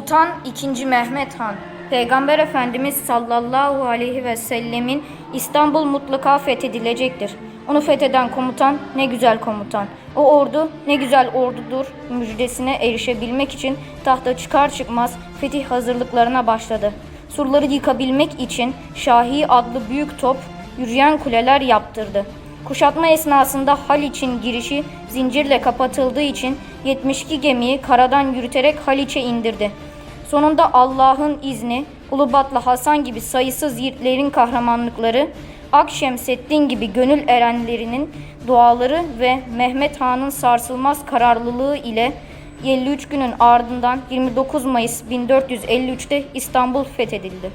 Sultan II. Mehmet Han Peygamber Efendimiz sallallahu aleyhi ve sellemin İstanbul mutlaka fethedilecektir. Onu fetheden komutan ne güzel komutan. O ordu ne güzel ordudur müjdesine erişebilmek için tahta çıkar çıkmaz fetih hazırlıklarına başladı. Surları yıkabilmek için Şahi adlı büyük top yürüyen kuleler yaptırdı. Kuşatma esnasında Haliç'in girişi zincirle kapatıldığı için 72 gemiyi karadan yürüterek Haliç'e indirdi. Sonunda Allah'ın izni, Ulubatlı Hasan gibi sayısız yiğitlerin kahramanlıkları, Akşemseddin gibi gönül erenlerinin duaları ve Mehmet Han'ın sarsılmaz kararlılığı ile 53 günün ardından 29 Mayıs 1453'te İstanbul fethedildi.